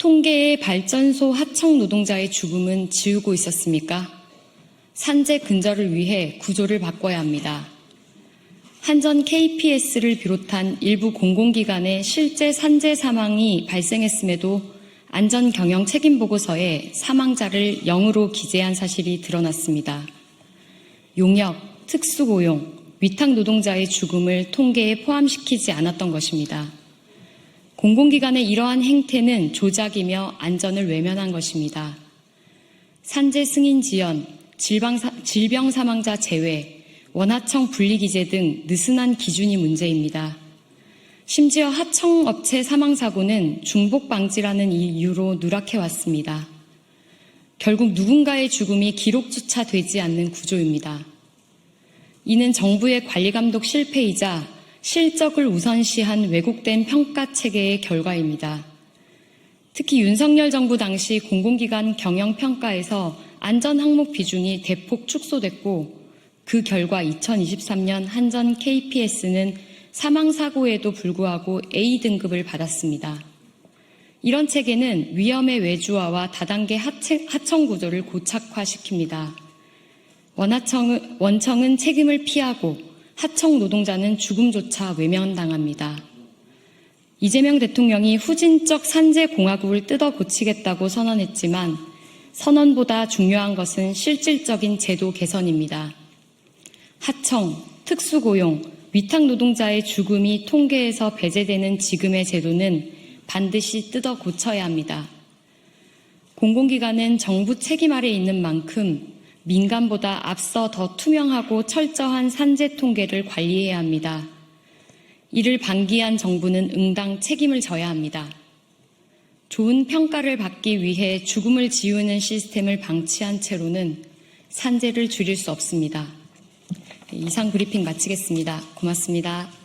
통계의 발전소 하청 노동자의 죽음은 지우고 있었습니까? 산재 근절을 위해 구조를 바꿔야 합니다. 한전 KPS를 비롯한 일부 공공기관의 실제 산재 사망이 발생했음에도 안전 경영 책임 보고서에 사망자를 0으로 기재한 사실이 드러났습니다. 용역, 특수고용, 위탁 노동자의 죽음을 통계에 포함시키지 않았던 것입니다. 공공기관의 이러한 행태는 조작이며 안전을 외면한 것입니다. 산재 승인 지연, 질병 사망자 제외, 원하청 분리기재 등 느슨한 기준이 문제입니다. 심지어 하청업체 사망사고는 중복 방지라는 이유로 누락해 왔습니다. 결국 누군가의 죽음이 기록조차 되지 않는 구조입니다. 이는 정부의 관리감독 실패이자 실적을 우선시한 왜곡된 평가 체계의 결과입니다. 특히 윤석열 정부 당시 공공기관 경영평가에서 안전 항목 비중이 대폭 축소됐고 그 결과 2023년 한전 KPS는 사망사고에도 불구하고 A등급을 받았습니다. 이런 체계는 위험의 외주화와 다단계 하청 구조를 고착화시킵니다. 원하청은, 원청은 책임을 피하고 하청 노동자는 죽음조차 외면당합니다. 이재명 대통령이 후진적 산재 공화국을 뜯어 고치겠다고 선언했지만 선언보다 중요한 것은 실질적인 제도 개선입니다. 하청, 특수고용, 위탁 노동자의 죽음이 통계에서 배제되는 지금의 제도는 반드시 뜯어 고쳐야 합니다. 공공기관은 정부 책임 아래 있는 만큼 민간보다 앞서 더 투명하고 철저한 산재 통계를 관리해야 합니다. 이를 방기한 정부는 응당 책임을 져야 합니다. 좋은 평가를 받기 위해 죽음을 지우는 시스템을 방치한 채로는 산재를 줄일 수 없습니다. 이상 브리핑 마치겠습니다. 고맙습니다.